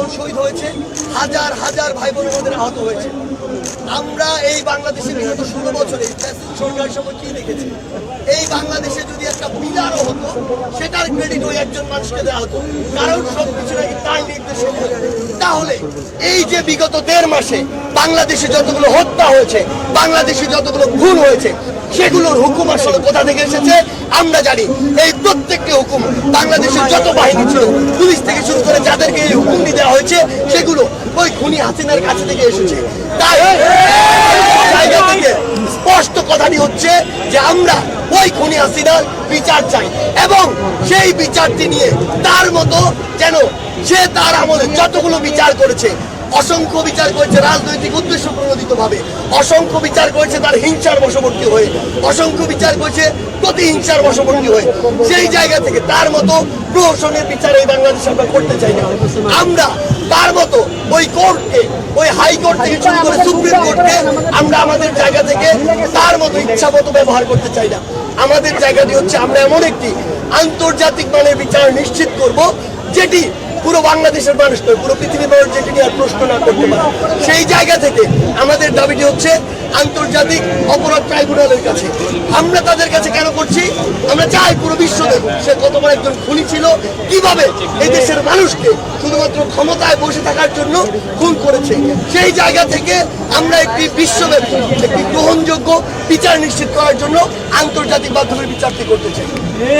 বোন শহীদ হয়েছে। হাজার হাজার ভাই বোনের মধ্যে আহত হয়েছে। আমরা এই বাংলাদেশে বিগত ষোলো বছরে সরকারের সময় কি দেখেছি? এই বাংলাদেশে যদি একটা পিলারও হতো, সেটার ক্রেডিট ওই একজন মানুষকে দেওয়া হতো। কারণ সবকিছু নাকি তার নির্দেশে। তাহলে এই যে বিগত দেড় মাসে বাংলাদেশে যতগুলো হত্যা হয়েছে, বাংলাদেশে যতগুলো খুন হয়েছে, সেগুলোর হুকুম আসলে কোথা থেকে এসেছে? আমরা জানি। এই প্রত্যেকটি হুকুম বাংলাদেশের যত বাহিনী ছিল, পুলিশ শুরু করে যাদেরকে এই হুকুমটি দেওয়া হয়েছে, সেগুলো ওই খুনি হাসিনার কাছে থেকে এসেছে। তাই স্পষ্ট কথাটি হচ্ছে যে আমরা ওই খুনি হাসিনার বিচার চাই এবং সেই বিচারটি নিয়ে তার মতো যেন সে তার আমলে যতগুলো বিচার করেছে অসংখ্য বিচার করেছে রাজনৈতিক উদ্দেশ্য প্রণোদিত ভাবে অসংখ্য বিচার করেছে তার হিংসার বশবর্তী হয়ে। অসংখ্য বিচার করেছে প্রতিহিংসার বশবর্তী হয়ে। সেই জায়গা থেকে তার মতো প্রহসনের বিচার এই বাংলাদেশ আমরা করতে চাই না। আমরা তার মতো ওই কোর্টকে, ওই হাইকোর্ট থেকে শুরু করে সুপ্রিম কোর্টকে আমরা আমাদের জায়গা থেকে তার মতো ইচ্ছা মতো ব্যবহার করতে চাই না। আমাদের জায়গাটি হচ্ছে আমরা এমন একটি আন্তর্জাতিক মানের বিচার নিশ্চিত করব, যেটি পুরো বাংলাদেশের মানুষ নয়, পুরো পৃথিবীর মানুষ যেটি নিয়ে আর প্রশ্ন না করতে পারে। সেই জায়গা থেকে আমাদের দাবিটি হচ্ছে আন্তর্জাতিক অপরাধ ট্রাইব্যুনালের কাছে। আমরা তাদের কাছে কেন করছি? আমরা চাই পুরো বিশ্ব দেখুক সে কতবার একজন খুনি ছিল, কীভাবে এই দেশের মানুষকে শুধুমাত্র ক্ষমতায় বসে থাকার জন্য খুন করেছে। সেই জায়গা থেকে আমরা একটি বিশ্বব্যাপী, একটি গ্রহণযোগ্য বিচার নিশ্চিত করার জন্য আন্তর্জাতিক মাধ্যমের বিচারটি করতে চাই।